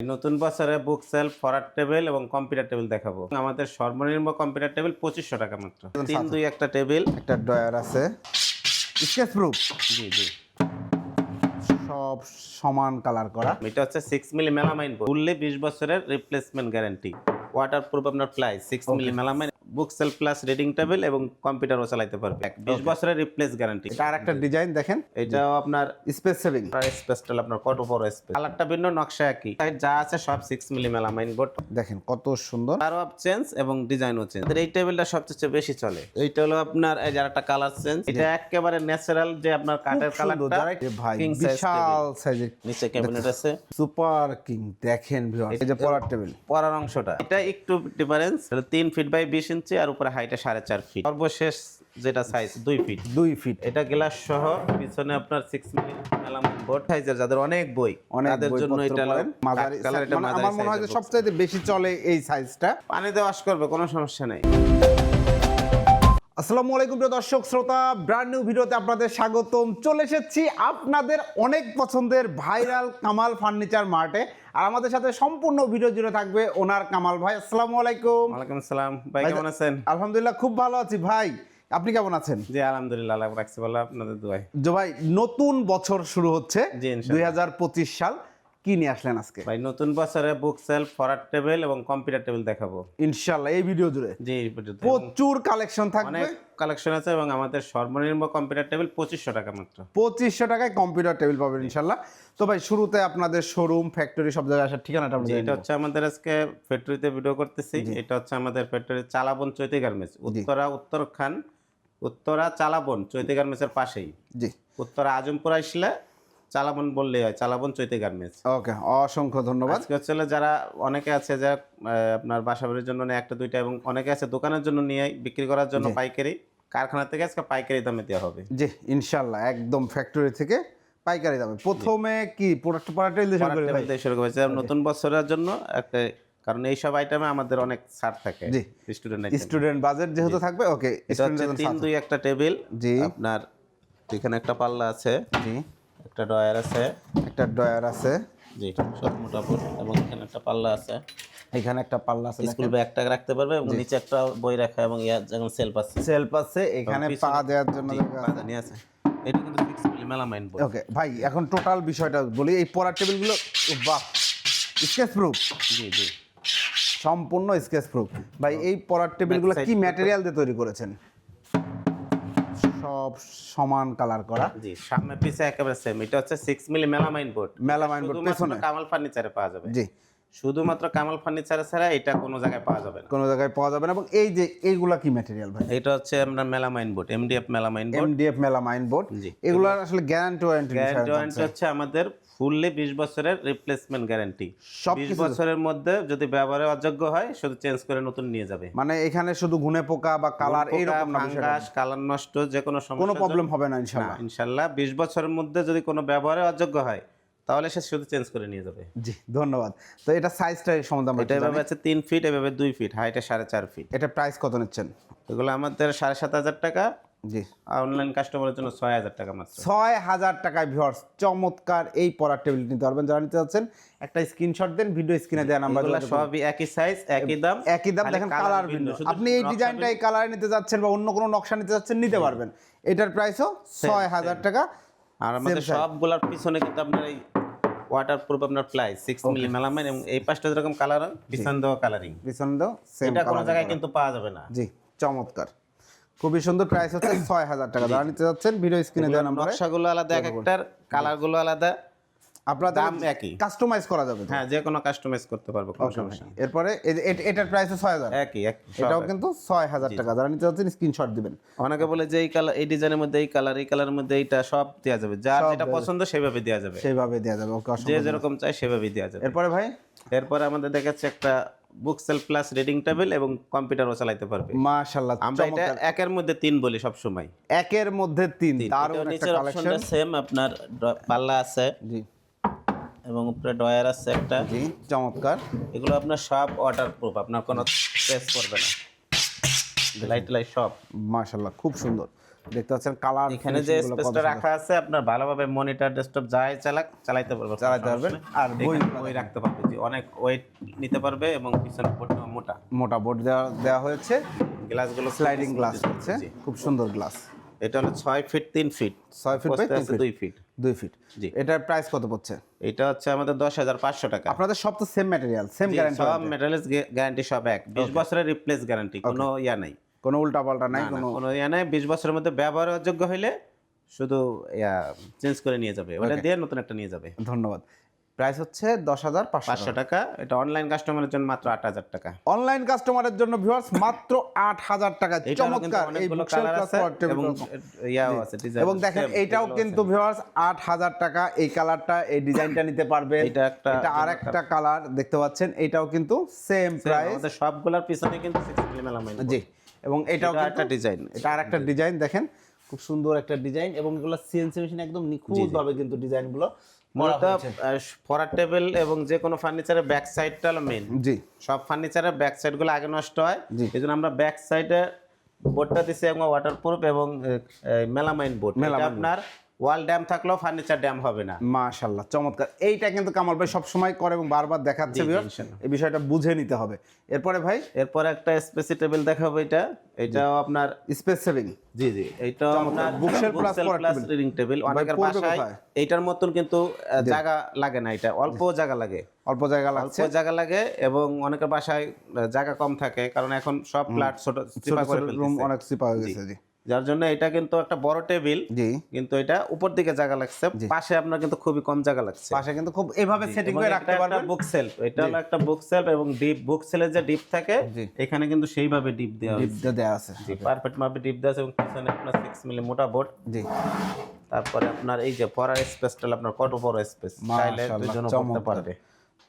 নতুন বছরে বুক সেল ফরার টেবিল এবং কম্পিউটার টেবিল দেখাবো। আমাদের সর্বনিম্ন কম্পিউটার টেবিল পঁচিশশো টাকা মাত্র। তিন দুই একটা টেবিল একটা ড্রয়ার আছে। স্কেচ প্রুফ জি জি। সব সমান কালার করা। এটা হচ্ছে সিক্স মিলি মেলামাইন ফুললি বিশ বছরের রিপ্লেসমেন্ট গ্যারান্টি ওয়াটার প্রুফ আপনার ply six milli melamine book shelf plus reading table এবং কম্পিউটারও চালাইতে পারবে। বিশ বছরের রিপ্লেস গ্যারান্টি এটা আর একটা ডিজাইন দেখেন। এটাও আপনার স্পেস সেভিং স্পেশাল আপনার কত বড় স্পেস কালারটা ভিন্ন নকশা একই। যা আছে সব সিক্স মিলি মেলামাইন বোর্ড দেখেন কত সুন্দর। অফ চেঞ্জ এবং ডিজাইনও চেঞ্জ এই টেবিলটা সবচেয়ে বেশি চলে। এইটা হলো আপনার এই যার একটা কালার চেঞ্জ এটা একেবারে ন্যাচারাল যে আপনার কাঠের কালারটা ভাই বিশাল সাইজের নিচে ক্যাবিনেট আছে। সুপার কিং দেখেন viewers, এই যে পড়ার টেবিল পড়ার অংশটা। এটা একটু ডিফারেন্স তিন ফিট বাই বিশ ইঞ্চি আর উপরে হাইটে সাড়ে চার ফিট সর্বশেষ যেটা সাইজ দুই ফিট দুই ফিট এটা গ্লাস সহ পিছনে আপনার সিক্স মিনিট মেলামাইন বোর্ড সাইজের যাদের অনেক বই অনেক তাদের জন্য এটা মাঝারি কালার এটা মানে মাঝারি আমার মনে হয় যে size এর box। সবচাইতে বেশি চলে এই সাইজটা পানিতে ওয়াশ করবে কোনো সমস্যা নেই। আসসালামু আলাইকুম প্রিয় দর্শক শ্রোতা ব্র্যান্ড নিউ ভিডিওতে আপনাদের স্বাগতম। চলে এসেছি আপনাদের অনেক পছন্দের ভাইরাল কামাল ফার্নিচার মার্টে আর আমাদের সাথে সম্পূর্ণ ভিডিও জুড়ে থাকবে ওনার কামাল ভাই। আসসালামু আলাইকুম। ওয়ালাইকুম সালাম ভাই কেমন আছেন? আলহামদুলিল্লাহ খুব ভালো আছি। ভাই আপনি কেমন আছেন? জি আলহামদুলিল্লাহ রাখছি বলে আপনাদের দোয়াই যে ভাই নতুন বছর শুরু হচ্ছে জি। দুই সাল। কি নিয়ে আসলেন আজকে? ভাই নতুন বছরে বুক সেলফ ফরার টেবিল এবং কম্পিউটার টেবিল দেখাবো। ইনশাল্লাহ এই ভিডিও জুড়ে। জি। প্রচুর কালেকশন থাকবে। অনেক কালেকশন আছে এবং আমাদের সর্বনিম্ন কম্পিউটার টেবিল পঁচিশশো টাকা মাত্র। পঁচিশশো টাকায় কম্পিউটার টেবিল পাবেন ইনশাল্লাহ তো ভাই শুরুতে আপনাদের শোরুম ফ্যাক্টরি সব জায়গায় আসার ঠিকানাটা এটা হচ্ছে আমাদের আজকে ফ্যাক্টরিতে ভিডিও করতেছি। এটা হচ্ছে আমাদের ফ্যাক্টরি চালাবন চৈতি গার্মেন্টস উত্তরা উত্তরখান উত্তরা চালাবন চৈতি গার্মেন্টসের পাশেই। জি। উত্তরা আজমপুর আসলে চালাবন বললেই হয় চালাবন চৈতি গার্মেন্টস ওকে অসংখ্য ধন্যবাদ। আজকে হচ্ছে যারা অনেকে আছে যে আপনার বাসাবাড়ির জন্য নেয় একটা দুইটা এবং অনেকে আছে দোকানের জন্য নিয়ে বিক্রি করার জন্য পাইকারি কারখানা থেকে আজকে পাইকারি দামে দেওয়া হবে। জি ইনশাল্লাহ একদম ফ্যাক্টরি থেকে পাইকারি দামে। প্রথমে কি প্রোডাক্ট প্রোডাক্ট শুরু করেছে নতুন বছরের জন্য একটা কারণ এইসব আইটেমে আমাদের অনেক ছাড় থাকে। জি। স্টুডেন্ট স্টুডেন্ট বাজেট যেহেতু থাকবে ওকে তিন দুই একটা টেবিল জি। আপনার এখানে একটা পাল্লা আছে। জি। একটা ডয়ার আছে। একটা ডয়ার আছে। জি সব মোটামুটি। এবং এখানে একটা পাল্লা আছে। এখানে একটা পাল্লা আছে স্কুল ব্যাগ ট্যাগ রাখতে পারবে এবং নিচে একটা বই রাখা এবং ইয়া যেমন সেলফ আছে। সেলফ আছে এখানে পা দেওয়ার জন্য জায়গা আছে। এটা কিন্তু ফিক্স মিলি মেলামাইন ওকে ভাই এখন টোটাল বিষয়টা বলি। এই পড়ার টেবিলগুলো বাহ স্কেচ প্রুফ জি জি। সম্পূর্ণ স্কেচ প্রুফ ভাই এই পড়ার টেবিলগুলো কি ম্যাটেরিয়াল দিয়ে তৈরি করেছেন? সব সমান কালার করা। জি সামনে পিছে একেবারে সেম এটা হচ্ছে 6 milli melamine board melamine board পেছনে। কামাল ফার্নিচারে পাওয়া যাবে। জি। শুধুমাত্র কামাল ফার্নিচারে ছাড়া এটা কোনো জায়গায় পাওয়া যাবে না। কোনো জায়গায় পাওয়া যাবে না এবং এই যে এইগুলা কি ম্যাটেরিয়াল ভাই? এটা হচ্ছে আমরা melamine board MDF melamine board MDF melamine board জি। এগুলার আসলে গ্যারান্টি ওয়ারেন্টি গ্যারান্টি ওয়ারেন্টি হচ্ছে। আমাদের ফুললি বিশ বছরের রিপ্লেসমেন্ট গ্যারান্টি সব বিশ বছরের মধ্যে যদি ব্যবহারে অযোগ্য হয় শুধু চেঞ্জ করে নতুন নিয়ে যাবে। মানে এখানে শুধু ঘুনে পোকা বা কালার এইরকম না বিষয়টা। ফাঙ্গাস কালার নষ্ট যে কোনো সমস্যা কোনো প্রবলেম হবে না ইনশাল্লাহ। ইনশাল্লাহ। বিশ বছরের মধ্যে যদি কোনো ব্যবহারে অযোগ্য হয় তাহলে সে শুধু চেঞ্জ করে নিয়ে যাবে। জি ধন্যবাদ। তো এটা সাইজটা সম্বন্ধে আমরা এটা এভাবে আছে তিন ফিট এভাবে দুই ফিট হাইটে সাড়ে চার ফিট এটা প্রাইস কত নিচ্ছেন? এগুলো আমাদের সাড়ে সাত হাজার টাকা। জি। অনলাইন কাস্টমারের জন্য ছয় হাজার টাকা মাত্র। ছয় হাজার টাকায় ভিউয়ার্স চমৎকার এই পড়ার টেবিল নিতে পারবেন। যারা নিতে চাচ্ছেন একটা স্ক্রিনশট দেন ভিডিও স্ক্রিনে নাম্বার এগুলো সবই একই সাইজ একই দাম একই দাম দেখেন কালার ভিন্ন। আপনি এই ডিজাইনটা এই কালারে নিতে যাচ্ছেন বা অন্য কোনো নকশা নিতে যাচ্ছেন নিতে পারবেন। এটার প্রাইসও ছয় হাজার টাকা আর আমাদের সবগুলোর পিছনে কিন্তু আপনার এই ওয়াটার প্রুফ আপনার প্লাই সিক্স মিলি মেলামাইন এবং এই পাঁচটা যেরকম কালার হয় বিসন্দ কালারিং বিসন্দ এটা কোনো জায়গায় কিন্তু পাওয়া যাবে না। জি চমৎকার। খুবই সুন্দর প্রাইস হচ্ছে ছয় হাজার টাকা। যারা নিতে যাচ্ছেন ভিডিও স্ক্রিনে দেওয়া নাম্বার নকশাগুলো আলাদা এক একটার কালারগুলো আলাদা। আপনার দাম একই। কাস্টমাইজ করা যাবে হ্যাঁ যে কোনো কাস্টমাইজ করতে পারব কোনো সমস্যা এরপরে এটার প্রাইস ছয় হাজার। একই এটাও কিন্তু ছয় হাজার টাকা। যারা নিতে যাচ্ছেন স্ক্রিনশট দিবেন। অনেকে বলে যে এই কালার এই ডিজাইনের মধ্যে এই কালার এই কালারের মধ্যে এইটা সব দেওয়া যাবে। যার যেটা পছন্দ সেভাবে দেওয়া যাবে। সেইভাবে দেওয়া যাবে ওকে যে যেরকম চাই সেভাবেই দেওয়া যাবে। এরপরে ভাই? এরপরে আমাদের দেখাচ্ছে একটা book shelf plus reading table এবং কম্পিউটারও চালাতে পারবে। মাশাল্লাহ আমরা এটা একের মধ্যে তিন বলি সব সময় একের মধ্যে তিন একটা নিচের কালেকশন অপশনটা সেম আপনার পাল্লা আছে। জি। এবং উপরে ডয়ার আছে একটা। জি চমৎকার। এগুলো আপনার সব ওয়াটার প্রুফ আপনার কোনো স্পেস করবে না। লাইট লাইট সব। মাশাল্লাহ খুব সুন্দর। দেখতে পাচ্ছেন কালার এখানে যে স্পেসটা রাখা আছে আপনার ভালোভাবে মনিটর ডেস্কটপ যাই চালাক চালাইতে পারবে চালাতে পারবেন। আর বই বই রাখতে পারবে জি অনেক ওয়েট নিতে পারবে এবং পিছনে বোর্ডটা মোটা। মোটা বোর্ড দেওয়া দেওয়া হয়েছে। গ্লাসগুলো স্লাইডিং গ্লাস হচ্ছে। খুব সুন্দর গ্লাস এটা হলো ছয় ফিট তিন ফিট ছয় ফিট বাই দুই ফিট দুই ফিট জি। এটার প্রাইস কত পড়ছে? এটা হচ্ছে আমাদের দশ হাজার পাঁচশো টাকা। আপনাদের সব তো সেম ম্যাটেরিয়াল সেম গ্যারান্টি সব ম্যাটেরিয়ালস গ্যারান্টি সব এক। বিশ বছরের রিপ্লেস গ্যারান্টি কোনো ইয়া নাই। কোনো উল্টা পাল্টা নাই কোনো কোনো ইয়া নাই। বিশ বছরের মধ্যে ব্যবহারযোগ্য হইলে শুধু ইয়া চেঞ্জ করে নিয়ে যাবে। ওটা দিয়ে নতুন একটা নিয়ে যাবে। ধন্যবাদ। প্রাইস হচ্ছে দশ হাজার পাঁচশো টাকা। এটা অনলাইন কাস্টমারের জন্য মাত্র আট হাজার টাকা। অনলাইন কাস্টমারের জন্য ভিউয়ার্স মাত্র আট হাজার টাকা। চমৎকার। এবং ইয়াও আছে ডিজাইন এবং দেখেন এইটাও কিন্তু ভিউয়ার্স আট হাজার টাকা। এই কালারটা এই ডিজাইনটা নিতে পারবেন এটা একটা- এটা আর একটা কালার দেখতে পাচ্ছেন এইটাও কিন্তু সেম প্রাইস আমাদের সবগুলোর পিছনে কিন্তু জি। এবং এটাও একটা ডিজাইন এটা আর একটা ডিজাইন দেখেন খুব সুন্দর একটা ডিজাইন এবং এগুলো সিএনসি মেশিন একদম নিখুঁত ভাবে কিন্তু ডিজাইনগুলো মূলত ফরার টেবিল এবং যে কোনো ফার্নিচারের ব্যাক সাইডটা হলো মেন জি। সব ফার্নিচারের ব্যাক সাইডগুলো আগে নষ্ট হয়। এই জন্য আমরা ব্যাক সাইডে বোর্ডটা দিছি এবং ওয়াটারপ্রুফ এবং মেলামাইন বোর্ড আপনার ওয়াল ড্যাম থাকলেও ফার্নিচার ড্যাম হবে না। মাশাল্লাহ চমৎকার। এইটা কিন্তু কামাল ভাই সবসময় করে এবং বারবার দেখাচ্ছে। এই বিষয়টা বুঝে নিতে হবে। এরপরে ভাই? এরপর একটা স্পেসি টেবিল দেখাবো এটা। এটাও আপনার স্পেস সেভিং জি জি এইটাও আপনার plus প্লাস রিডিং টেবিল অনেকের বাসায়? এইটার মতন কিন্তু জায়গা লাগে না এটা। অল্প জায়গা লাগে। অল্প জায়গা অল্প জায়গা লাগে এবং অনেকের বাসায় জায়গা কম থাকে। কারণ এখন সব ফ্ল্যাট ছোট ছোট রুম অনেক চিপা হয়ে গেছে জি। যার জন্য এটা কিন্তু একটা বড় টেবিল। জি। কিন্তু এটা উপর দিকে জায়গা লাগছে। পাশে আপনার কিন্তু খুবই কম জায়গা লাগছে। পাশে কিন্তু খুব এভাবে সেটিং করে রাখতে পারবেন। বুক সেলফ এটা হলো একটা বুক সেলফ এবং ডিপ বুক সেলের যে ডিপ থাকে এখানে কিন্তু সেইভাবে ডিপ দেওয়া ডিপটা দেওয়া আছে। জি পারফেক্ট ভাবে ডিপ দেওয়া আছে এবং পিছনে আপনার সিক্স মিলি মোটা বোর্ড জি। তারপরে আপনার এই যে পড়ার স্পেসটা আপনার কত বড় স্পেস চাইলে দুজন পড়তে পারবে।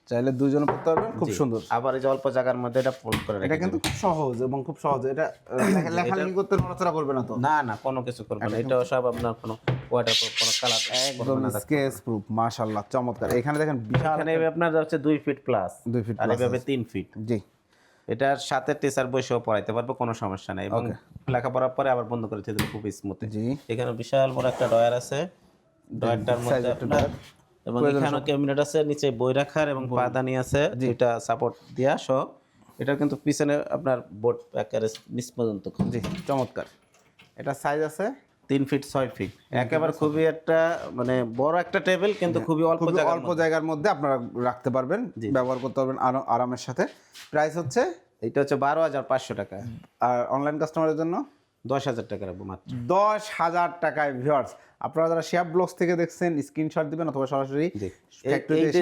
চাইলে দুজন পড়তে পারবেন খুব সুন্দর। আবার এই যে অল্প জায়গার মধ্যে এটা ফোল্ড করে এটা কিন্তু খুব সহজ এবং খুব সহজ। এটা লেখালেখি করতে নড়াচড়া করবে না তো? না না কোনো কিছু করবে না। এটাও সব আপনার কোনো ওয়াটার কোনো কালার একদম স্কেচ প্রুফ মাশাআল্লাহ চমৎকার। এখানে দেখেন বিশাল এখানে আপনার হচ্ছে দুই ফিট প্লাস দুই ফিট আর এভাবে তিন ফিট জি। এটার সাথে টিচার বসেও পড়াইতে পারবে কোনো সমস্যা নাই। এবং লেখাপড়ার পরে আবার বন্ধ করে দিতে খুব স্মুথ জি। এখানে বিশাল বড় একটা ডয়ার আছে। ডয়ারটার মধ্যে আপনার এবং এখানে ক্যাবিনেট আছে নিচে বই রাখার এবং পাদানি আছে যেটা সাপোর্ট দেয়া সহ। এটা কিন্তু পিছনে আপনার বোর্ড একেবারে নিচ পর্যন্ত জি চমৎকার। এটা সাইজ আছে? তিন ফিট ছয় ফিট একেবারে খুবই একটা মানে বড় একটা টেবিল কিন্তু খুবই অল্প অল্প জায়গার মধ্যে আপনারা রাখতে পারবেন ব্যবহার করতে পারবেন আরও আরামের সাথে। প্রাইস হচ্ছে? এটা হচ্ছে বারো হাজার পাঁচশো টাকা। আর অনলাইন কাস্টমারের জন্য? দশ হাজার টাকা রাখব মাত্র। দশ হাজার টাকায় ভিউয়ার্স আপনারা যারা শেয়ার ব্লগস থেকে দেখছেন স্ক্রিনশট দিবেন অথবা সরাসরি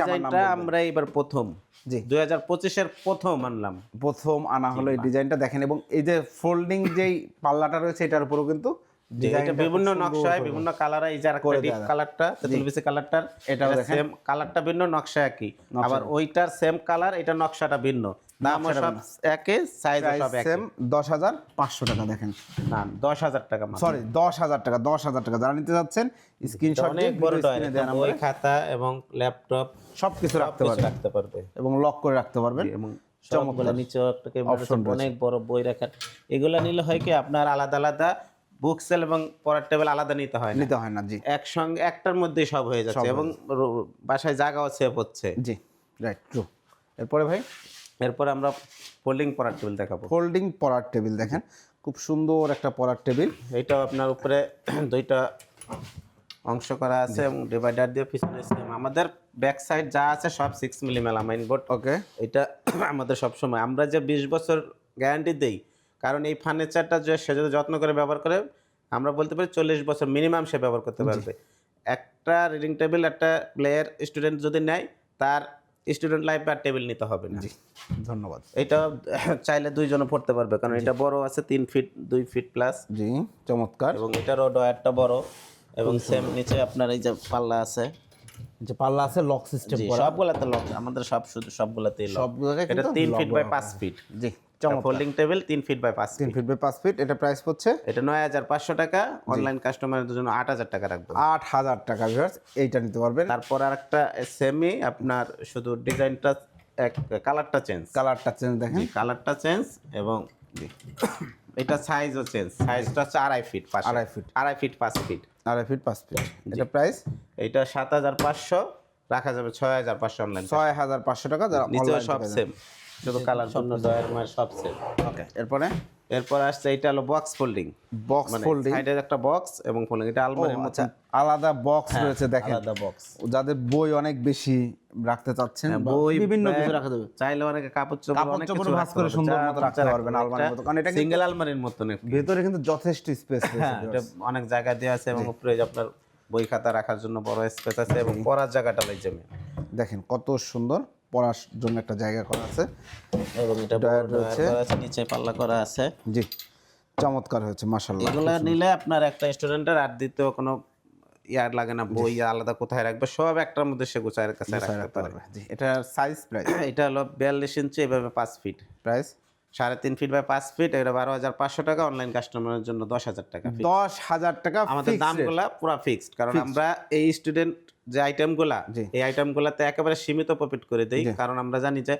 আমার নাম ডিজাইনটা আমরা এবার প্রথম। জি। দুই হাজার পঁচিশের প্রথম আনলাম। প্রথম আনা হলো এই ডিজাইনটা দেখেন এবং এই যে ফোল্ডিং যেই পাল্লাটা রয়েছে এটার উপরও কিন্তু এটা বিভিন্ন নকশায় বিভিন্ন কালার এই যে ডিপ কালারটা তেতুল বিসি কালারটার দেখেন। সেম কালারটা ভিন্ন নকশা একই। আবার ওইটার সেম কালার এটা নকশাটা ভিন্ন। দাম সব একই সাইজ সব সেম দশ হাজার পাঁচশো টাকা দেখেন। না দশ হাজার টাকা মাত্র। সরি দশ হাজার টাকা দশ হাজার টাকা। যারা নিতে যাচ্ছেন স্ক্রিনশট অনেক বড় বই খাতা এবং ল্যাপটপ সব কিছু রাখতে কিছু পারবেন। রাখতে পারবে। এবং লক করে রাখতে পারবেন। এবং সবগুলো নিচেও একটা অনেক বড় বই রাখার। এগুলা নিলে হয় কি আপনার আলাদা আলাদা বুক সেল এবং পড়ার টেবিল আলাদা নিতে হয় নিতে হয় না জি। একসঙ্গে একটার মধ্যেই সব হয়ে যাচ্ছে এবং বাসায় জায়গাও সেভ হচ্ছে। জি রাইট ট্রু এরপরে ভাই? এরপর আমরা ফোল্ডিং পড়ার টেবিল দেখাবো। ফোল্ডিং পড়ার টেবিল দেখেন খুব সুন্দর একটা পড়ার টেবিল এইটাও আপনার উপরে দুইটা অংশ করা আছে এবং ডিভাইডার দিয়ে পিছনে same। আমাদের ব্যাক সাইড যা আছে সব six milli melamine board okay এটা আমাদের সব সময় আমরা যে বিশ বছর গ্যারান্টি দেই কারণ এই ফার্নিচারটা যে সে যদি যত্ন করে ব্যবহার করে আমরা বলতে পারি চল্লিশ বছর মিনিমাম সে ব্যবহার করতে পারবে। একটা রিডিং টেবিল একটা প্লেয়ার স্টুডেন্ট যদি নেয় তার স্টুডেন্ট লাইফ আর টেবিল নিতে হবে না। ধন্যবাদ। এটা চাইলে দুইজনে পড়তে পারবে কারণ এটা বড় আছে তিন ফিট দুই ফিট প্লাস জি চমৎকার। এবং এটারও ডয়ারটা বড় এবং সেম নিচে আপনার এই যে পাল্লা আছে। যে পাল্লা আছে লক সিস্টেম করা। সবগুলাতে লক আমাদের সব শুধু সবগুলাতেই লক সব এটা তিন ফিট বাই পাঁচ ফিট জি। ফোল্ডিং টেবিল তিন ফিট বাই পাঁচ তিন ফিট ফিট বাই পাঁচ ফিট এটা প্রাইস পড়ছে? এটা নয় হাজার পাঁচশো টাকা অনলাইন কাস্টমারের জন্য আট হাজার টাকা রাখব আট হাজার টাকা ভিউয়ার্স এইটা নিতে পারবেন। তারপর আর একটা সেমি আপনার শুধু ডিজাইনটা এক কালারটা চেঞ্জ কালারটা চেঞ্জ দেখেন। কালারটা চেঞ্জ এবং এটা সাইজও চেঞ্জ সাইজটা হচ্ছে আড়াই ফিট পাঁচ আড়াই feet। আড়াই ফিট পাঁচ ফিট আড়াই ফিট পাঁচ ফিট এটা প্রাইস এইটা সাত হাজার পাঁচশো রাখা যাবে ছয় হাজার পাঁচশো অনলাইন ছয় হাজার পাঁচশো টাকা যারা সব সেম শুধু কালার জন্য সব সেম ওকে এরপরে? এরপর আসছে এটা হলো বক্স ফোল্ডিং বক্স ফোল্ডিং একটা বক্স এবং ফোল্ডিং এটা আলমারির মতো আচ্ছা আলাদা বক্স রয়েছে দেখেন। হ্যাঁ, আলাদা বক্স যাদের বই অনেক বেশি রাখতে চাচ্ছেন বই বিভিন্ন কিছু রাখা যাবে। চাইলে অনেকে কাপড় চোপড় অনেক কিছু ভাঁজ করে সুন্দর মতো রাখতে পারবেন আলমারির মতো, কারণ এটা সিঙ্গেল আলমারির মতন একটু। ভেতরে কিন্তু যথেষ্ট স্পেস হ্যাঁ এটা অনেক জায়গা দেওয়া আছে এবং উপরে আপনার বই খাতা রাখার জন্য বড় স্পেস আছে এবং পড়ার জায়গাটা লাগছে দেখেন কত সুন্দর। পড়ার জন্য একটা জায়গা করা আছে। এবং এটা রয়েছে। নিচে পাল্লা করা আছে। জি চমৎকার হয়েছে মাশাল্লাহ এগুলো নিলে আপনার একটা স্টুডেন্টের আর দ্বিতীয় কোনো ইয়ার লাগে না বই আলাদা কোথায় রাখবে সব একটার মধ্যে সে গুছায় কাছে রাখতে পারে। জি। এটার সাইজ প্রাইস এটা হলো বিয়াল্লিশ ইঞ্চি এভাবে পাঁচ ফিট প্রাইস সাড়ে তিন ফিট বাই পাঁচ ফিট এটা বারো হাজার পাঁচশো টাকা অনলাইন কাস্টমারের জন্য দশ হাজার টাকা দশ হাজার টাকা আমাদের। দামগুলা পুরো ফিক্সড কারণ আমরা এই স্টুডেন্ট যে আইটেমগুলা। এই আইটেমগুলাতে একেবারে সীমিত প্রফিট করে দেই। কারণ আমরা জানি যে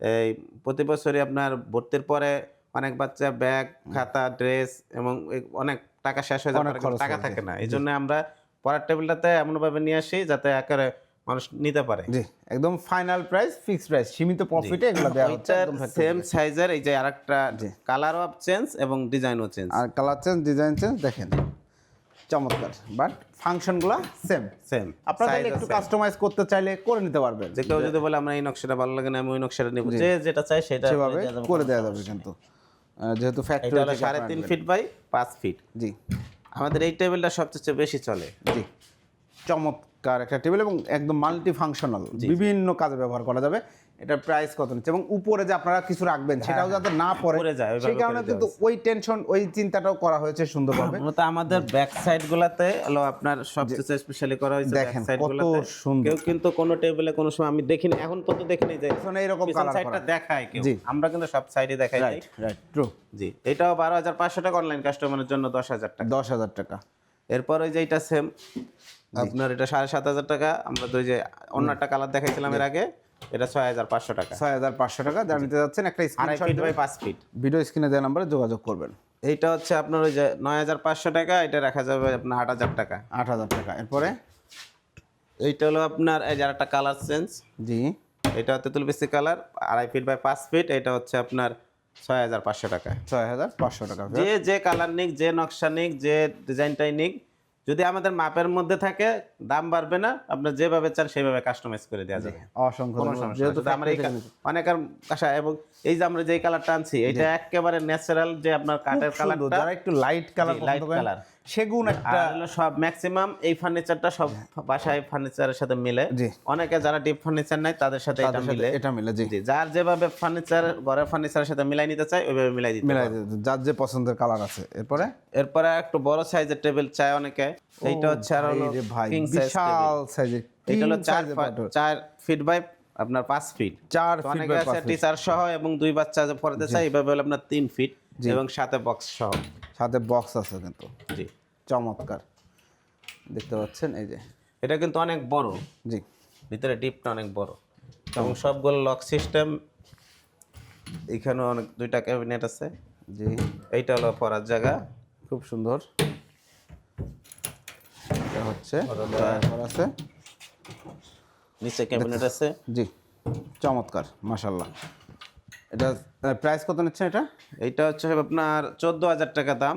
এই প্রতি বছরই আপনার ভর্তির পরে অনেক বাচ্চা ব্যাগ খাতা ড্রেস এবং অনেক টাকা শেষ হয়ে খরচ টাকা থাকে না। এই জন্য আমরা পরের টেবিলটাতে এমনভাবে নিয়ে আসি যাতে একেবারে মানুষ নিতে পারে। জি একদম ফাইনাল প্রাইস ফিক্সড প্রাইস সীমিত প্রফিটে এগুলো দেওয়া হচ্ছে সেম সাইজের এই যে আরেকটা। কালারও চেঞ্জ এবং ডিজাইনও চেঞ্জ আর কালার চেঞ্জ ডিজাইন চেঞ্জ দেখেন। চমৎকার। বাট ফাংশনগুলো সেম সেম আপনারা একটু কাস্টমাইজ করতে চাইলে করে নিতে পারবেন। যে কেউ যদি বলে আমরা এই নকশাটা ভালো লাগে না আমি ওই নকশাটা নেব। যে যেটা চাই সেটা সেভাবে করে। দেওয়া যাবে কিন্তু। যেহেতু ফ্যাক্টরি হলো সাড়ে তিন ফিট বাই পাঁচ ফিট জি। আমাদের এই টেবিলটা সবচেয়ে বেশি চলে। জি। চমৎকার একটা টেবিল এবং একদম মাল্টি ফাংশনাল বিভিন্ন কাজে ব্যবহার করা যাবে। এটার প্রাইস কত নিচ্ছে? এবং উপরে যে আপনারা কিছু রাখবেন সেটাও যাতে না পড়ে পড়ে যায়, সেই কারণে কিন্তু ওই টেনশন ওই চিন্তাটাও করা হয়েছে সুন্দরভাবে। মূলত আমাদের ব্যাক সাইড গুলাতে হলো আপনার সবচেয়ে স্পেশালি করা হয়েছে ব্যাক দেখেন, কত সুন্দর। কেউ কিন্তু কোনো টেবিলে কোনো সময় আমি দেখিনি এখন পর্যন্ত দেখিনি যে পিছনে এরকম কালার সাইডটা দেখায় কেউ। জি। আমরা কিন্তু সব সাইডে দেখাই রাইট রাইট ট্রু জি এটাও বারো হাজার পাঁচশো টাকা অনলাইন কাস্টমারের জন্য দশ হাজার টাকা। দশ হাজার টাকা। এরপর ওই যে এটা সেম আপনার এটা সাড়ে সাত হাজার টাকা। আমরা তো ওই যে অন্য একটা কালার দেখাইছিলাম এর আগে। এটা ছয় হাজার পাঁচশো টাকা। ছয় হাজার পাঁচশো টাকা যা নিতে যাচ্ছেন একটা ফিট বাই পাঁচ ফিট ভিডিও স্ক্রিনে দেওয়া নাম্বারে যোগাযোগ করবেন। এইটা হচ্ছে আপনার ওই যে নয় হাজার পাঁচশো টাকা এটা রাখা যাবে আপনার আট হাজার টাকা। আট হাজার টাকা। এরপরে? এইটা হলো আপনার এই যে একটা কালার চেঞ্জ জি। এটা তেঁতুল বেশি কালার আড়াই ফিট বাই পাঁচ ফিট এটা হচ্ছে আপনার ছয় হাজার পাঁচশো টাকা। ছয় হাজার পাঁচশো টাকা। যে যে কালার নিক যে নকশা নিক যে ডিজাইনটাই নিক যদি আমাদের মাপের মধ্যে থাকে দাম বাড়বে না আপনার যেভাবে চান সেভাবে কাস্টমাইজ করে দেওয়া যাবে। অসংখ্য আমরা এই অনেকের আশা এবং এই যে আমরা যে কালারটা আনছি এটা একেবারে ন্যাচারাল যে আপনার কাঠের কালার যারা একটু লাইট কালার লাইট colour। সেগুন একটা হলো সব ম্যাক্সিমাম এই ফার্নিচারটা সব বাসায় ফার্নিচারের সাথে মিলে। অনেকে যারা ডিপ ফার্নিচার নাই তাদের সাথে এটা মিলে। এটা মিলে জি। জি যার যেভাবে ফার্নিচার ঘরের ফার্নিচারের সাথে মিলাই নিতে চায় ওইভাবে মিলাই দিতে মিলাই দিতে, যার যে পছন্দের কালার আছে। এরপরে? এরপরে একটু বড় সাইজের টেবিল চায় অনেকে। এইটা হচ্ছে আর ভাই বিশাল সাইজের এটা হলো চার size এর ফা- পাথর। চার ফিট বাই আপনার পাঁচ ফিট চার তো ফিট অনেকে বাই আছে পাঁচ feet। টিচার সহ এবং দুই বাচ্চা পড়াতে চায় এইভাবে হলো আপনার তিন ফিট এবং সাথে বক্স সহ। সাথে বক্স আছে কিন্তু। জি। চমৎকার। দেখতে পাচ্ছেন এই যে। এটা কিন্তু অনেক বড়। জি। ভিতরে ডিপটা অনেক বড়। এবং সবগুলো লক সিস্টেম এখানে অনেক দুইটা ক্যাবিনেট আছে। জি। এইটা হলো পড়ার জায়গা। খুব সুন্দর। এটা হচ্ছে আছে। নিচে ক্যাবিনেট আছে। জি। চমৎকার মাশাল্লাহ এটা প্রাইস কত নিচ্ছেন এটা? এইটা হচ্ছে আপনার চোদ্দ হাজার টাকা দাম।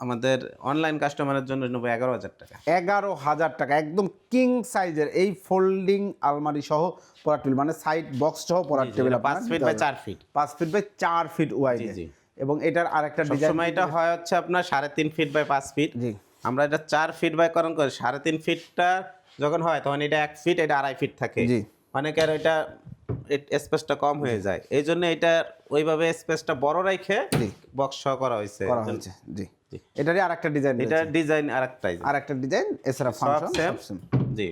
আমাদের অনলাইন কাস্টমারের জন্য নেব এগারো হাজার টাকা। এগারো হাজার টাকা একদম কিং সাইজের এই ফোল্ডিং আলমারি সহ পড়ার টেবিল মানে সাইড বক্স সহ পড়ার টেবিল পাঁচ ফিট বাই চার ফিট পাঁচ ফিট বাই চার ফিট ওয়াইড। এবং এটার আরেকটা ডিজাইন এটা হয় হচ্ছে আপনার সাড়ে তিন ফিট বাই পাঁচ ফিট জি। আমরা এটা চার ফিট বাই করণ করি। সাড়ে তিন ফিটটা যখন হয় তখন এটা এক ফিট এটা আড়াই ফিট থাকে। জি। অনেকের ওইটা স্পেসটা কম হয়ে যায়। এই জন্য এটা ওইভাবে স্পেসটা বড় রেখে। বক্স সহ করা হয়েছে। করা হয়েছে জি। এটারই আরেকটা ডিজাইন এটা ডিজাইন আরেকটাই আরেকটা ডিজাইন এছাড়া ফাংশন জি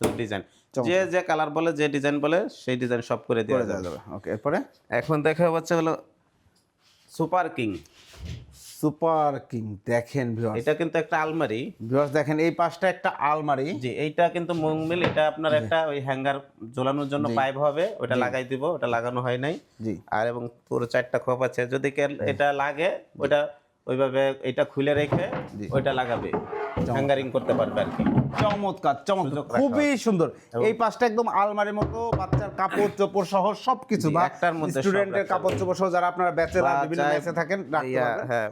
শুধু ডিজাইন যে যে কালার বলে যে ডিজাইন বলে সেই ডিজাইন সব করে দেওয়া যাবে। যাবে ওকে এরপরে? এখন দেখা হচ্ছে হলো সুপার কিং সুপার কিং দেখেন এটা কিন্তু একটা আলমারি। ভিউয়ার্স দেখেন এই পাশটা একটা আলমারি। জি এইটা কিন্তু মংমিল এটা আপনার একটা ওই হ্যাঙ্গার ঝোলানোর জন্য পাইপ হবে ওটা লাগাই দিব ওটা লাগানো হয় নাই। জি। আর এবং পুরো চারটা খোপ আছে যদি এটা লাগে ওটা ওইভাবে এটা খুলে রেখে ওইটা লাগাবে। হ্যাঙ্গারিং করতে পারবে আর কি। চমৎকার চমৎকার। খুবই সুন্দর। এই পাশটা একদম আলমারির মতো বাচ্চার কাপড় চোপড় সহ সবকিছু একটার মধ্যে স্টুডেন্টের কাপড় চোপড় সহ যারা আপনারা ব্যাচেলার বিভিন্ন থাকেন। হ্যাঁ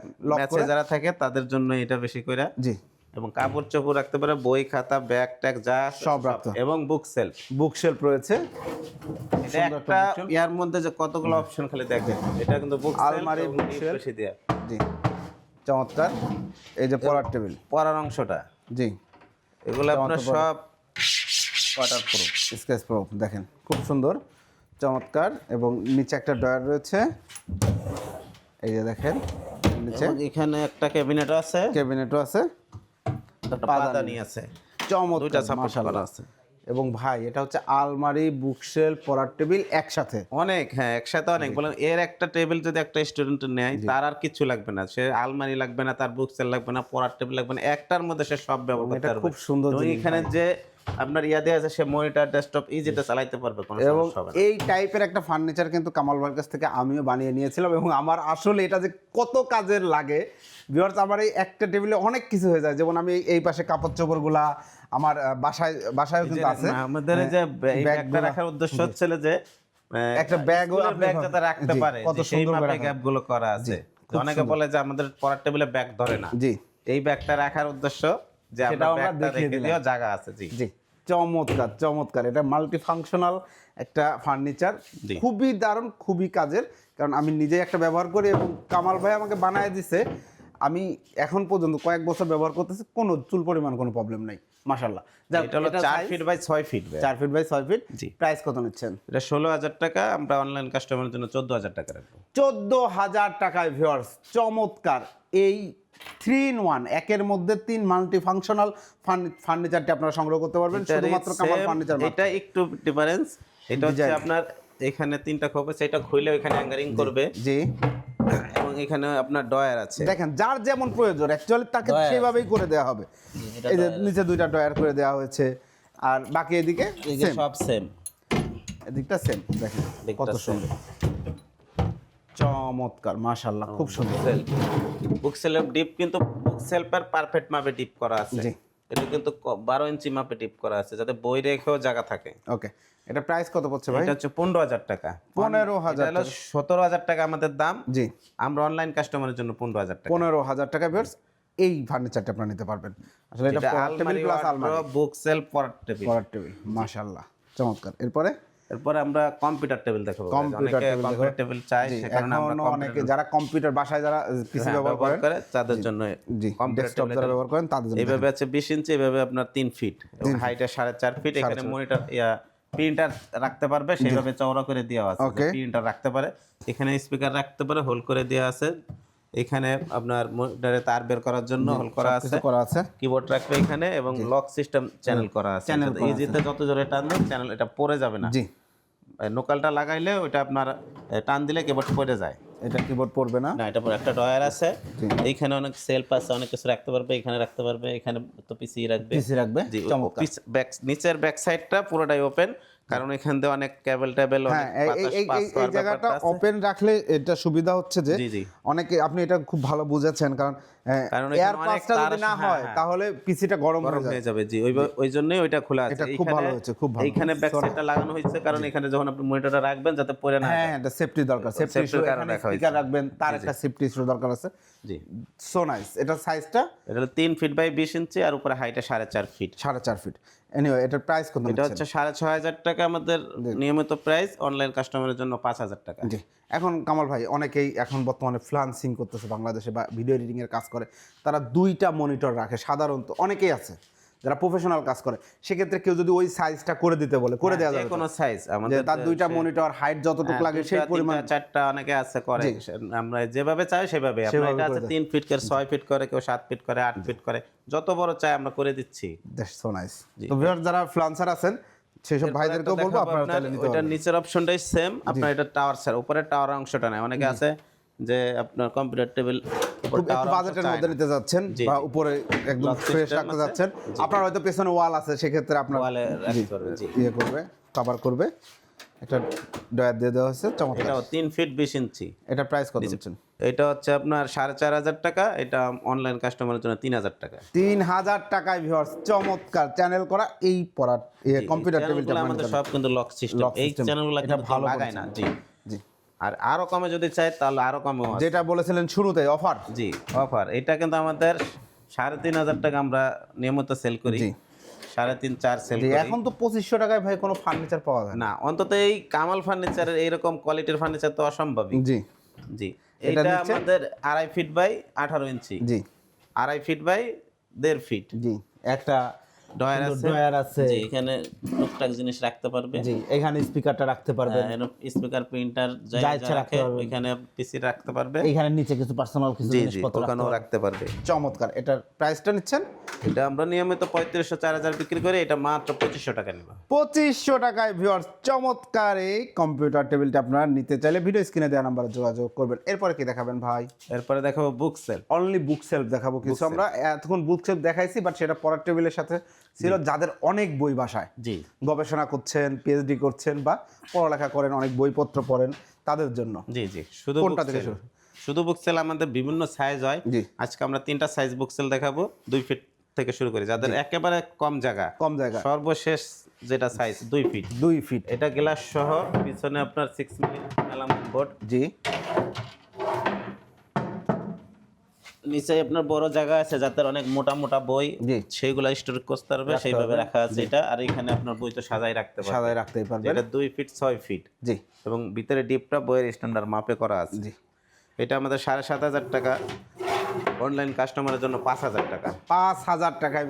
যারা থাকে তাদের জন্য এটা বেশি করে। জি। এবং কাপড় চোপড় রাখতে পারে বই খাতা ব্যাগ ট্যাগ যা সব রাখতে এবং বুক সেলফ বুক শেলফ রয়েছে। এটা একটা ইয়ার মধ্যে যে কতগুলো অপশন খালি দেখেন এটা কিন্তু বুক আলমারি, bookshelf। বেশি দেয়া। জি। চমৎকার। এই যে পড়ার টেবিল। পড়ার অংশটা। জি। এগুলো আপনার সব ওয়াটার প্রুফ স্কেচ প্রুফ দেখেন খুব সুন্দর চমৎকার এবং নিচে একটা ডয়ার রয়েছে। এই যে দেখেন নিচে এখানে একটা ক্যাবিনেট আছে। ক্যাবিনেটও আছে। একটা পাদানি। আছে। চমৎকার দুইটা। আছে। এবং ভাই এটা হচ্ছে আলমারি বুকশেল পড়ার টেবিল একসাথে। অনেক হ্যাঁ একসাথে অনেক। বললাম এর একটা টেবিল যদি একটা স্টুডেন্ট নেয় তার আর কিছু লাগবে না। সে আলমারি লাগবে না তার বুকসেল লাগবে না পড়ার টেবিল লাগবে না একটার মধ্যে সে সব ব্যবহার করতে পারবে। খুব সুন্দর এখানে যে আপনার ইয়া দেওয়া আছে সে মনিটর ডেস্কটপ ইজিতে চালাইতে পারবে কোনো এবং এই টাইপের একটা ফার্নিচার কিন্তু কামাল ভাইয়ের কাছ থেকে আমিও বানিয়ে নিয়েছিলাম এবং আমার আসলে এটা যে কত কাজের লাগে ভিউয়ার্স আমার এই একটা টেবিলে অনেক কিছু হয়ে যায়। যেমন আমি এই পাশে কাপড় চোপড়গুলা আমার বাসায় বাসায়ও কিন্তু আছে। আমাদের যে এই ব্যাগটা রাখার উদ্দেশ্য হচ্ছে যে একটা ব্যাগও আপনি ব্যাগ ভাব- যাতে রাখতে পারে কত সুন্দর করে। গ্যাপগুলো করা আছে। অনেকে বলে যে আমাদের পড়ার টেবিলে ব্যাগ ধরে না। জি। এই ব্যাগটা রাখার উদ্দেশ্য যে আমরা ব্যাগটা রেখে দিও জায়গা আছে জি। জি চমৎকার চমৎকার। এটা মাল্টি ফাংশনাল একটা ফার্নিচার খুবই দারুণ খুবই কাজের। কারণ আমি নিজে একটা ব্যবহার করি এবং কামাল ভাই আমাকে বানায় দিছে। আমি এখন পর্যন্ত কয়েক বছর ব্যবহার করতেছি কোনো চুল পরিমাণ কোনো প্রবলেম নাই। মাশাল্লাহ এটা হলো চার ফিট বাই ছয় ফিট চার ফিট বাই ছয় ফিট জি। প্রাইস কত নিচ্ছেন? এটা ষোলো হাজার টাকা আমরা অনলাইন কাস্টমারের জন্য চোদ্দ হাজার টাকা রাখব। চোদ্দ হাজার টাকায় ভিওয়ার্স চমৎকার। এই থ্রি ইন ওয়ান একের মধ্যে তিন মাল্টি ফাংশনাল ফার্নিচারটি আপনারা সংগ্রহ করতে পারবেন শুধুমাত্র কামাল ফার্নিচার এটা একটু ডিফারেন্স এটা হচ্ছে আপনার এখানে তিনটা খোপ আছে এটা খুলে ওইখানে অ্যাঙ্গারিং করবে। জি। এবং এখানে আপনার ডয়ার আছে। দেখেন যার যেমন প্রয়োজন অ্যাকচুয়ালি তাকে সেভাবেই করে দেওয়া হবে। এই যে নিচে দুইটা ডয়ার করে দেওয়া হয়েছে আর বাকি এদিকে সব সেম এদিকটা সেম দেখেন কত সুন্দর। চমৎকার মাশাল্লাহ খুব সুন্দর। সেলফ বুক সেলফ ডিপ কিন্তু বুক সেলফের পারফেক্ট মাপে ডিপ করা আছে। এটা কিন্তু বারো ইঞ্চি মাপে টিপ করা আছে যাতে বই রেখেও জায়গা থাকে। ওকে এটা প্রাইস কত পড়ছে ভাই? এটা হচ্ছে পনেরো হাজার টাকা। পনেরো হাজার সতেরো হাজার টাকা আমাদের দাম। জি। আমরা অনলাইন কাস্টমারের জন্য পনেরো হাজার টাকা। পনেরো হাজার টাকা বেরস এই ফার্নিচারটা আপনারা নিতে পারবেন। আসলে এটা টেবিল প্লাস আলমারি বুক সেল পরার টেবিল। পরার টেবিল চমৎকার। এরপরে? এরপরে আমরা কম্পিউটার টেবিল দেখাবো কম্পিউটার টেবিল চাই জি, সে কারণে আমরা অনেকে যারা কম্পিউটার বাসায় যারা পিসি হ্যাঁ, ব্যবহার করে তাদের জন্য জি ডেস্কটপ যারা ব্যবহার করেন তাদের জন্য এইভাবে আছে বিশ ইঞ্চি এভাবে আপনার তিন ফিট এবং হাইটে সাড়ে চার ফিট এখানে মনিটর ইয়া প্রিন্টার রাখতে পারবে সেইভাবে চওড়া করে দেওয়া আছে. প্রিন্টার রাখতে পারে। এখানে স্পিকার রাখতে পারে হোল করে দেওয়া আছে। এখানে আপনার মনিটরে তার বের করার জন্য হোল করা আছে। করা আছে। কিবোর্ড রাখবে এখানে এবং লক সিস্টেম চ্যানেল করা আছে। করা ইজিতে যত জোরে টান দেন চ্যানেল এটা পড়ে যাবে না। জি। নোকালটা লাগাইলে ওইটা আপনার টান দিলে কিবোর্ড পড়ে যায়। এটা কিবোর্ড পড়বে না? না এটা পরে একটা ডয়ার আছে। এইখানে অনেক সেলফ আছে অনেক কিছু রাখতে পারবে এখানে রাখতে পারবে এখানে তো পিসি রাখবে। পিসি রাখবে? জি চমৎকার। ব্যাক নিচের ব্যাক সাইডটা পুরোটাই ওপেন কারণ এখান দিয়ে অনেক কেবল টেবল অনেক হ্যাঁ এই- জায়গাটা ওপেন রাখলে এটা সুবিধা হচ্ছে যে জি, জি। অনেকে আপনি এটা খুব ভালো বুঝেছেন কারণ কারণ এয়ার পাসটা যদি না হ্যাঁ, হয় হ্যাঁ। তাহলে পিসিটা গরম গরম হয়ে যাবে জি ওই ওই জন্যই ওইটা খোলা আছে। এটা খুব ভালো খুব ভালো। এইখানে ব্যাক সাইডটা লাগানো হয়েছে কারণ এখানে যখন আপনি মনিটরটা রাখবেন যাতে পড়ে না হ্যাঁ এটা সেফটি দরকার। সেফটি ইস্যু কারণে রাখা হয়েছে। স্পিকার রাখবেন তার একটা সেফটি ইস্যু দরকার আছে। জি। সো নাইস এটা সাইজটা এটা হলো তিন ফিট বাই বিশ ইঞ্চি আর উপরে হাইটে সাড়ে চার ফিট সাড়ে চার ফিট এনিওয়ে এটার প্রাইস কত এটা হচ্ছে টাকা আমাদের নিয়মিত প্রাইস অনলাইন কাস্টমারের জন্য পাঁচ হাজার টাকা। জি। এখন কামাল ভাই অনেকেই এখন বর্তমানে ফ্লান্সিং করতেছে বাংলাদেশে বা ভিডিও এডিটিং এর কাজ করে। তারা দুইটা মনিটর রাখে সাধারণত। অনেকেই আছে যারা প্রফেশনাল কাজ করে। সেক্ষেত্রে কেউ যদি ওই সাইজটা করে দিতে বলে করে দেওয়া যে যাবে কোনো সাইজ আমাদের তার দুইটা মনিটর হাইট যতটুকু হ্যাঁ, লাগে সেই পরিমাণ চারটা অনেকে আছে করে। আমরা যেভাবে চাই সেভাবে আপনার এটা আছে তিন ফিট করে ছয় ফিট করে কেউ সাত ফিট করে আট ফিট করে। যত বড় চাই আমরা করে দিচ্ছি। দ্যাটস সো নাইস তো ভিউয়ার যারা ফ্লান্সার আছেন সেসব ভাইদেরকেও বলব আপনারা চাইলে নিতে পারবেন। নিচের অপশনটাই সেম আপনার এটা টাওয়ার স্যার উপরে টাওয়ার অংশটা নাই অনেকে আছে যে আপনার কম্পিউটার টেবিল বাজেটের মধ্যে নিতে যাচ্ছেন বা উপরে একদম ফ্রেশ রাখতে যাচ্ছেন। আপনার হয়তো পেছনে ওয়াল আছে সেক্ষেত্রে আপনার ওয়ালে রাখতে পারবেন জি ইয়ে করবে কভার করবে। একটা ডয়ার দিয়ে দেওয়া হয়েছে চমৎকার। এটাও তিন ফিট বিশ ইঞ্চি এটা প্রাইস কত দিচ্ছেন এটা হচ্ছে আপনার সাড়ে চার হাজার টাকা এটা অনলাইন কাস্টমারের জন্য তিন হাজার টাকা। তিন হাজার টাকায় ভিউয়ার্স চমৎকার। চ্যানেল করা এই পড়ার কম্পিউটার টেবিলটা আমাদের সব কিন্তু লক সিস্টেম এই system। চ্যানেলগুলো কিন্তু ভালো লাগায় না জি। আর আরও কমে যদি চাই তাহলে আরও কমে যেটা বলেছিলেন শুরুতে অফার? জি অফার। এটা কিন্তু আমাদের সাড়ে তিন হাজার টাকা আমরা নিয়মিত সেল করি। সাড়ে তিন চার সেল এখন তো পঁচিশশো টাকায় ভাই কোনো ফার্নিচার পাওয়া যায় না। অন্তত এই কামাল ফার্নিচারের এইরকম কোয়ালিটির ফার্নিচার তো অসম্ভব জি। জি। এটা আমাদের আড়াই ফিট বাই আঠারো ইঞ্চি জি। আড়াই ফিট বাই দেড় ফিট জি। একটা ডয়ার আছে। এখানে টুকটাক জিনিস রাখতে পারবে। জি এখানে স্পিকারটা রাখতে পারবেন। স্পিকার প্রিন্টার যা ইচ্ছা রাখতে রাখে এখানে পিসি রাখতে পারবে। এইখানে নিচে কিছু পার্সোনাল কিছু জিনিসপত্র রাখতে ওখানেও রাখতে পারবে। চমৎকার এটার প্রাইসটা নিচ্ছেন? এটা আমরা নিয়মিত পঁয়ত্রিশশো চার হাজার বিক্রি করে এটা মাত্র পঁচিশশো টাকা নেব। পঁচিশশো টাকায় ভিউয়ার্স চমৎকার এই কম্পিউটার টেবিলটা আপনারা নিতে চাইলে ভিডিও স্ক্রিনে দেওয়া নাম্বারে যোগাযোগ করবেন। এরপরে কি দেখাবেন ভাই? এরপরে দেখাবো book shelf only book shelf দেখাবো কিছু আমরা। এতক্ষণ বুক সেলফ দেখাইছি বাট সেটা পড়ার টেবিলের সাথে ছিল যাদের অনেক বই বাসায়। জি। গবেষণা করছেন পিএইচডি করছেন বা পড়ালেখা করেন অনেক বইপত্র পড়েন তাদের জন্য। জি জি। শুধু কোনটা থেকে শুরু? শুধু বুক সেল আমাদের বিভিন্ন সাইজ হয়। জি। আজকে আমরা তিনটা সাইজ বুক সেল দেখাবো দুই ফিট থেকে শুরু করি। যাদের একেবারে কম জায়গা কম জায়গা। সর্বশেষ যেটা সাইজ দুই ফিট দুই ফিট এটা গ্লাস সহ পিছনে আপনার সিক্স মিলি মেলামাইন বোর্ড জি। নিচে আপনার বড় জায়গা আছে যাদের অনেক মোটা মোটা বই। সেইগুলো স্টোর করতে পারবে সেইভাবে রাখা আছে এটা। আর এখানে আপনার বই তো সাজাই রাখতে পারবে। সাদায় রাখতেই পারবেন। এটা দুই ফিট ছয় ফিট। জি। এবং ভিতরে ডিপটা বইয়ের স্ট্যান্ডার্ড মাপে করা আছে। জি। এটা আমাদের সাড়ে সাত হাজার টাকা। অনলাইন কাস্টমারের জন্য পাঁচ হাজার টাকা। পাঁচ হাজার টাকায়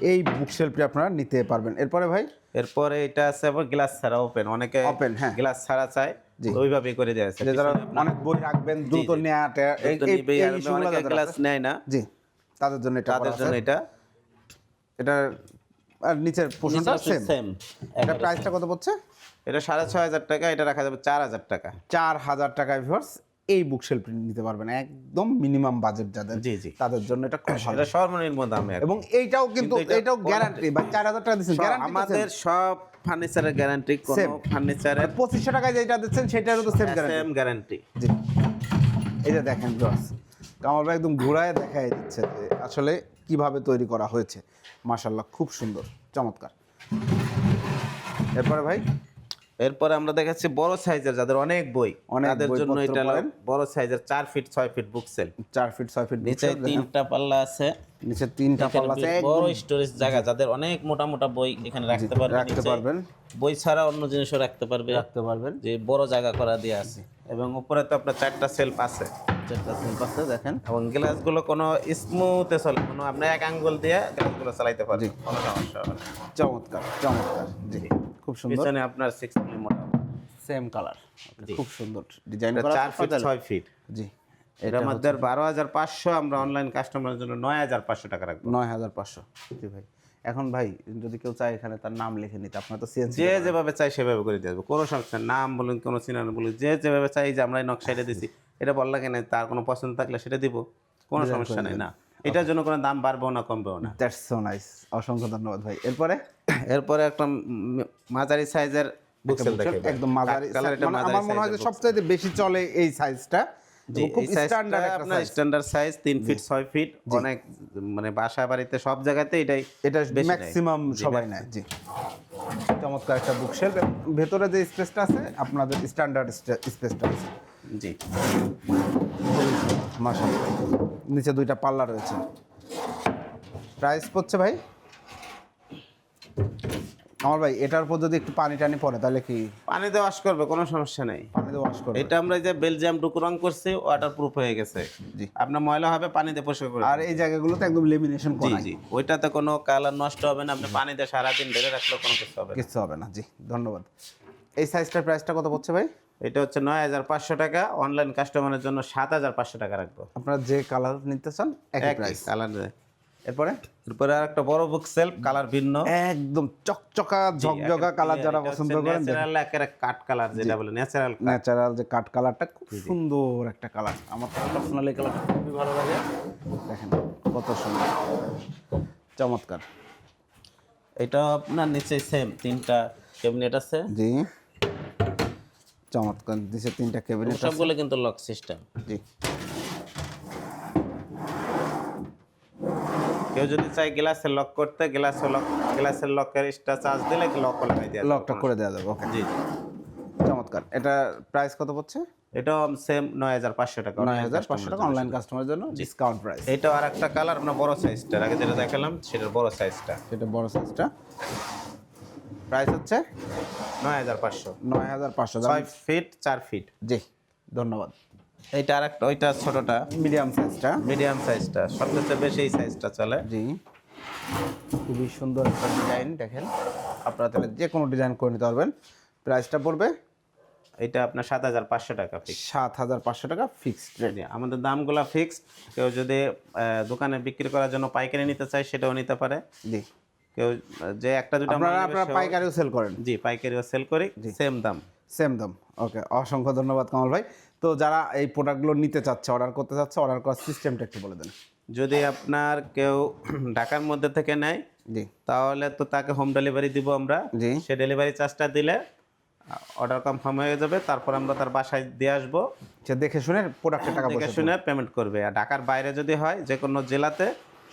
এই বুক সেলফটি আপনারা নিতে পারবেন। এরপরে ভাই? এরপরে এটা আছে আবার গ্লাস ছাড়া ওপেন অনেকে Open, হ্যাঁ। গ্লাস ছাড়া চায়। জি। ওইভাবেই করে দেওয়া আছে। যারা অনেক বই রাখবেন দ্রুত নেওয়া টে- এই- এই- এই issue গুলো অনেকে যাদের গ্লাস আছে। নেয় না। জি তাদের জন্য এটা তাদের জন্য এটা। এটা আর নিচের পোর্শনটা সেম এটা প্রাইসটা কত পড়ছে? এটা সাড়ে ছয় হাজার টাকা এটা রাখা যাবে চার হাজার টাকা। চার হাজার টাকায় ভিউয়ার্স এই বুক সেলফ নিতে পারবেন। একদম মিনিমাম বাজেট যাদের জি, জি। তাদের জন্য এটা খুব ভালো। এটা সর্বনিম্ন দামে এবং এইটাও কিন্তু এটাও গ্যারান্টি বা চার হাজার টাকা দিচ্ছেন গ্যারান্টি আমাদের সব ফার্নিচারের গ্যারান্টি কোন ফার্নিচারের পঁচিশশো টাকায় যেটা দিচ্ছেন সেটারও তো সেম গ্যারান্টি সেম গ্যারান্টি জি। এই দেখেন আমার কামাল ভাই একদম ঘোরায় দেখাই দিচ্ছে যে আসলে কীভাবে তৈরি করা হয়েছে। মাশাল্লাহ খুব সুন্দর চমৎকার। এরপরে ভাই? এরপরে আমরা দেখাচ্ছি বড় সাইজের যাদের অনেক বই তাদের জন্য এটা বড় সাইজের চার ফিট ছয় ফিট বুক সেল চার ফিট ছয় ফিট নিচে তিনটা পাল্লা আছে। নিচে তিনটা পাল্লা আছে বড় স্টোরেজ জায়গা যাদের অনেক মোটা মোটা বই এখানে রাখতে পারবেন রাখতে পারবেন। বই ছাড়া অন্য জিনিসও রাখতে পারবে। রাখতে পারবেন। যে বড় জায়গা করা দিয়ে আছে। এবং উপরে তো আপনার চারটা সেলফ আছে। চারটা সেলফ আছে দেখেন। এবং গ্লাসগুলো কোনো স্মুথে চলে কোনো আপনি এক আঙ্গুল দিয়ে গ্লাসগুলো চালাইতে পারবেন কোনো সমস্যা হবে চমৎকার চমৎকার জি খুব সুন্দর। পিছনে আপনার সিক্স মোটা সেম কালার খুব সুন্দর। ডিজাইন চার ফিট ছয় ফিট জি এটা আমাদের বারো হাজার পাঁচশো আমরা অনলাইন কাস্টমারের জন্য নয় হাজার পাঁচশো টাকা রাখব। নয় হাজার পাঁচশো। জি ভাই। এখন ভাই যদি কেউ চায় এখানে তার নাম লিখে নিতে আপনার তো সিএনসি যে যেভাবে চাই সেভাবে করে দিয়ে দেবো কোনো সমস্যা নাম বলুন কোনো সিনার বলুন যে যেভাবে চাই যে আমরা এই নকশাটা দিছি। এটা বললা কেন তার কোনো পছন্দ থাকলে সেটা দিব কোনো সমস্যা নেই না। এটার জন্য কোনো দাম বাড়বেও না কমবেও না। দ্যাটস সো নাইস অসংখ্য ধন্যবাদ ভাই। এরপরে? এরপরে একটা মাঝারি সাইজের বুকসেল একদম মাঝারি আমার মনে হয় যে সবচাইতে বেশি চলে এই সাইজটা। স্ট্যান্ডার্ড সাইজ তিন ফিট ছয় ফিট অনেক মানে বাসা বাড়িতে সব জায়গাতে এটাই এটা ম্যাক্সিমাম সবাই নেয় জি। চমৎকার একটা ভেতরে যে স্পেসটা আছে আপনাদের স্ট্যান্ডার্ড স্পেসটা আছে। জি। মাশাআল্লাহ। নিচে দুইটা পাল্লা রয়েছে। প্রাইস পড়ছে ভাই? আমার ভাই এটার উপর যদি একটু পানি টানি পড়ে তাহলে কি? পানিতে ওয়াশ করবে কোনো সমস্যা নেই। পানিতে ওয়াশ করবে। এটা আমরা যে বেলজিয়াম টুকু রং করছি ওয়াটার প্রুফ হয়ে গেছে। জি। আপনার ময়লা হবে পানিতে পরিষ্কার করে আর এই জায়গাগুলোতে একদম লেমিনেশন জি করা জি। ওইটাতে কোনো কালার নষ্ট হবে না আপনি পানিতে সারাদিন ঢেলে রাখলে কোনো কিছু হবে। কিছু হবে না জি ধন্যবাদ। এই সাইজটার প্রাইসটা কত পড়ছে ভাই? এটা হচ্ছে নয় হাজার পাঁচশো টাকা। অনলাইন কাস্টমারের জন্য সাত হাজার পাঁচশো টাকা রাখব। আপনারা যে কালার নিতে চান প্রাইস কালার এরপরে? এরপরে আর একটা বড় বুক সেলফ কালার ভিন্ন। একদম চকচকা ঝকঝকা কালার যারা পছন্দ করেন ন্যাচারাল একেবারে কাট কালার যেটা বলে ন্যাচারাল ন্যাচারাল যে কাট কালারটা খুব সুন্দর একটা কালার আমার তো পার্সোনালি কালারটা খুবই ভালো লাগে। দেখেন কত সুন্দর। চমৎকার। এটা আপনার নিচে সেম তিনটা ক্যাবিনেট আছে। জি। চমৎকার দিছে তিনটা ক্যাবিনেট সবগুলো কিন্তু লক সিস্টেম জি। কেউ যদি চায় গ্লাসে লক করতে গ্লাসে লক গ্লাসের লকের এক্সট্রা চার্জ দিলে লক লাগাই দেওয়া। লকটা করে দেওয়া যাবে ওকে জি। জি চমৎকার। এটা প্রাইস কত পড়ছে? এটাও সেম নয় হাজার পাঁচশো টাকা। নয় হাজার পাঁচশো টাকা অনলাইন কাস্টমারের জন্য ডিসকাউন্ট প্রাইস এটাও আর একটা কালার আপনার বড় সাইজটা আগে যেটা দেখালাম সেটার বড় সাইজটা সেটা বড় সাইজটা প্রাইস হচ্ছে? নয় হাজার পাঁচশো। নয় হাজার পাঁচশো। ছয় ফিট চার ফিট। জি ধন্যবাদ। এইটা আর একটা ওইটা ছোটটা। মিডিয়াম সাইজটা। মিডিয়াম সাইজটা সবচেয়ে বেশি এই সাইজটা চলে। জি। খুবই সুন্দর একটা ডিজাইন দেখেন। আপনারা তাহলে যে কোনো ডিজাইন করে নিতে পারবেন। প্রাইসটা পড়বে? এটা আপনার সাত হাজার পাঁচশো টাকা ফিক্স সাত হাজার পাঁচশো টাকা ফিক্সড রেট আমাদের দামগুলো ফিক্সড কেউ যদি দোকানে বিক্রি করার জন্য পাইকারি নিতে চায় সেটাও নিতে পারে। জি। কেউ যে একটা দুটো আপনারা আপনারা পাইকারিও সেল করেন। জি পাইকারিও সেল করি সেম দাম। সেম দাম। ওকে অসংখ্য ধন্যবাদ কামাল ভাই। তো যারা এই প্রোডাক্টগুলো নিতে চাচ্ছে অর্ডার করতে চাচ্ছে অর্ডার করার সিস্টেমটা একটু বলে দেন। যদি আপনার কেউ ঢাকার মধ্যে থেকে নেয় জি। তাহলে তো তাকে হোম ডেলিভারি দিব আমরা। জি। সে ডেলিভারি চার্জটা দিলে অর্ডার কনফার্ম হয়ে যাবে। তারপর আমরা তার বাসায় দিয়ে আসব। সে দেখে শুনে প্রোডাক্টের টাকা দেখে শুনে পেমেন্ট করবে। আর ঢাকার বাইরে যদি হয় যে কোনো জেলাতে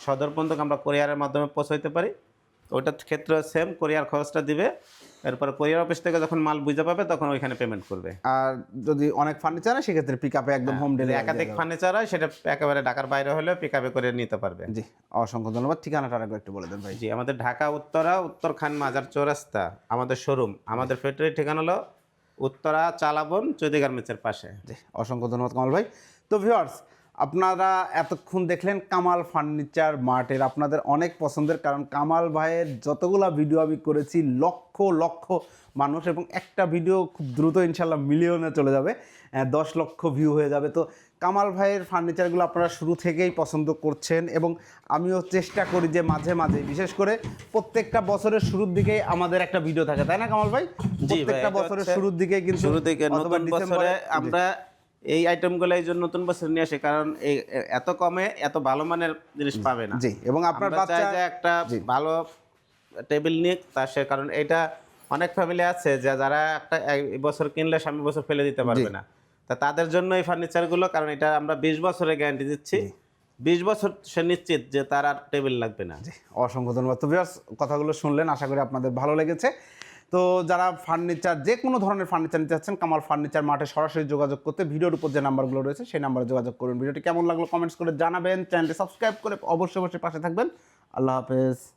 সদর পর্যন্ত আমরা কোরিয়ারের মাধ্যমে পৌঁছাইতে পারি। ওইটার ক্ষেত্রে সেম কোরিয়ার খরচটা দিবে। এরপরে কোরিয়ার অফিস থেকে যখন মাল বুঝে পাবে তখন ওইখানে পেমেন্ট করবে। আর যদি অনেক ফার্নিচার হয় সেক্ষেত্রে পিক আপে একদম হোম যদি ডেলিভারি একাধিক ফার্নিচার হয় সেটা একেবারে ঢাকার বাইরে হলেও পিক আপে করে নিতে পারবে। জি অসংখ্য ধন্যবাদ। ঠিকানাটা আরেকবার একটু বলে দেন ভাই। জি আমাদের ঢাকা উত্তরা উত্তর খান মাজার চৌরাস্তা আমাদের শোরুম আমাদের ফ্যাক্টরি ঠিকানা হলো উত্তরা চালাবন চৈদি গার্মেন্টসের পাশে। জি অসংখ্য ধন্যবাদ কামাল ভাই। তো ভিউয়ার্স আপনারা এতক্ষণ দেখলেন কামাল ফার্নিচার মার্টের। আপনাদের অনেক পছন্দের কারণ কামাল ভাইয়ের যতগুলা ভিডিও আমি করেছি লক্ষ লক্ষ মানুষ এবং একটা ভিডিও খুব দ্রুত ইনশাল্লাহ মিলিয়নে চলে যাবে দশ লক্ষ ভিউ হয়ে যাবে। তো কামাল ভাইয়ের ফার্নিচারগুলো আপনারা শুরু থেকেই পছন্দ করছেন এবং আমিও চেষ্টা করি যে মাঝে মাঝে বিশেষ করে প্রত্যেকটা বছরের শুরুর দিকেই আমাদের একটা ভিডিও থাকে তাই না কামাল ভাই? প্রত্যেকটা বছরের শুরুর দিকে কিন্তু শুরু থেকে নতুন বছরে আমরা এই আইটেমগুলো এই জন্য নতুন বছর নিয়ে আসে কারণ এই এত কমে এত ভালো মানের জিনিস পাবে না। জি এবং আপনার বাচ্চা যে একটা ভালো টেবিল নিক তার সে কারণ এটা অনেক ফ্যামিলি আছে যে যারা একটা বছর কিনলে সামনের বছর ফেলে দিতে পারবে না। তা তাদের জন্য এই ফার্নিচারগুলো কারণ এটা আমরা বিশ বছরের গ্যারান্টি দিচ্ছি। বিশ বছর সে নিশ্চিত যে তার আর টেবিল লাগবে না। অসংখ্য ধন্যবাদ। তো কথাগুলো শুনলেন আশা করি আপনাদের ভালো লেগেছে। তো যারা ফার্নিচার যে কোনো ধরনের ফার্নিচার নিতে চাচ্ছেন, কামাল ফার্নিচার মাঠে সরাসরি যোগাযোগ করতে ভিডিওর উপর যে নাম্বারগুলো রয়েছে, সেই নাম্বারে যোগাযোগ করুন। ভিডিওটি কেমন লাগল কমেন্টস করে জানাবেন। চ্যানেলটি সাবস্ক্রাইব করে অবশ্যই অবশ্যই পাশে থাকবেন। আল্লাহ হাফেজ।